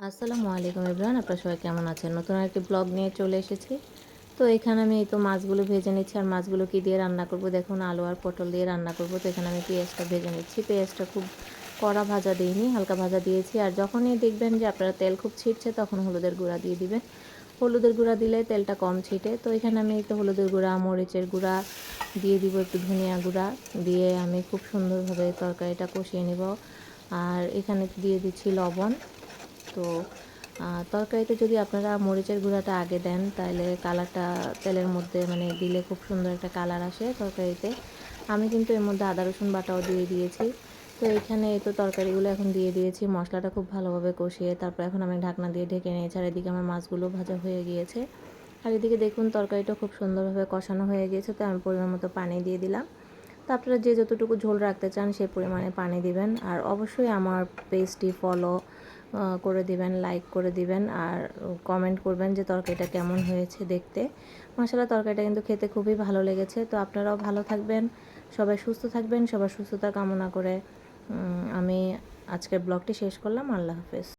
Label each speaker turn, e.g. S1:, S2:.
S1: আসসালামু আলাইকুম এভরিওয়ান, আপনারা সবাই কেমন আছেন? নতুন একটি ব্লগ নিয়ে চলে এসেছি। তো এখানে আমি এই তো মাছগুলো ভেজে নিচ্ছি, আর মাছগুলো কি দিয়ে রান্না করব? দেখুন, আলু আর পটল দিয়ে রান্না করব। তো এখানে আমি পেঁয়াজটা ভেজে নিচ্ছি। পেঁয়াজটা খুব কড়া ভাজা দিইনি, হালকা ভাজা দিয়েছি। আর যখনই দেখবেন যে আপনারা তেল খুব ছিটছে, তখন হলুদের গুঁড়া দিয়ে দিবেন। হলুদের গুঁড়া দিলে তেলটা কম ছিটে। তো এখানে আমি একটু হলুদের গুঁড়া, মরিচের গুঁড়া দিয়ে দিব একটু ধনিয়া গুঁড়া। দিয়ে আমি খুব সুন্দরভাবে তরকারিটা কষিয়ে নেব। আর এখানে দিয়ে দিচ্ছি লবণ। তো তরকারিতে যদি আপনারা মরিচের গুঁড়াটা আগে দেন, তাহলে কালারটা তেলের মধ্যে মানে দিলে খুব সুন্দর একটা কালার আসে তরকারিতে। আমি কিন্তু এর মধ্যে আদা, রসুন বাটাও দিয়ে দিয়েছি। তো এখানে এই তো তরকারিগুলো এখন দিয়ে দিয়েছি, মশলাটা খুব ভালোভাবে কষিয়ে, তারপর এখন আমি ঢাকনা দিয়ে ঢেকে নিয়েছি, আর এদিকে আমার মাছগুলো ভাজা হয়ে গিয়েছে। আর এদিকে দেখুন তরকারিটা খুব সুন্দরভাবে কষানো হয়ে গিয়েছে, তো আমি পরিমাণ মতো পানি দিয়ে দিলাম। তো আপনারা যে যতটুকু ঝোল রাখতে চান সেই পরিমাণে পানি দিবেন। আর অবশ্যই আমার পেজটি ফলো করে দিবেন লাইক করে দিবেন আর কমেন্ট করবেন যে তরকারিটা কেমন হয়েছে দেখতে। মশলা তরকারিটা কিন্তু খেতে খুবই ভালো লেগেছে। তো আপনারাও ভালো থাকবেন, সবাই সুস্থ থাকবেন, সবার সুস্থতা কামনা করে। আমি আজকের ব্লগটি শেষ করলাম, আল্লাহ হাফেজ।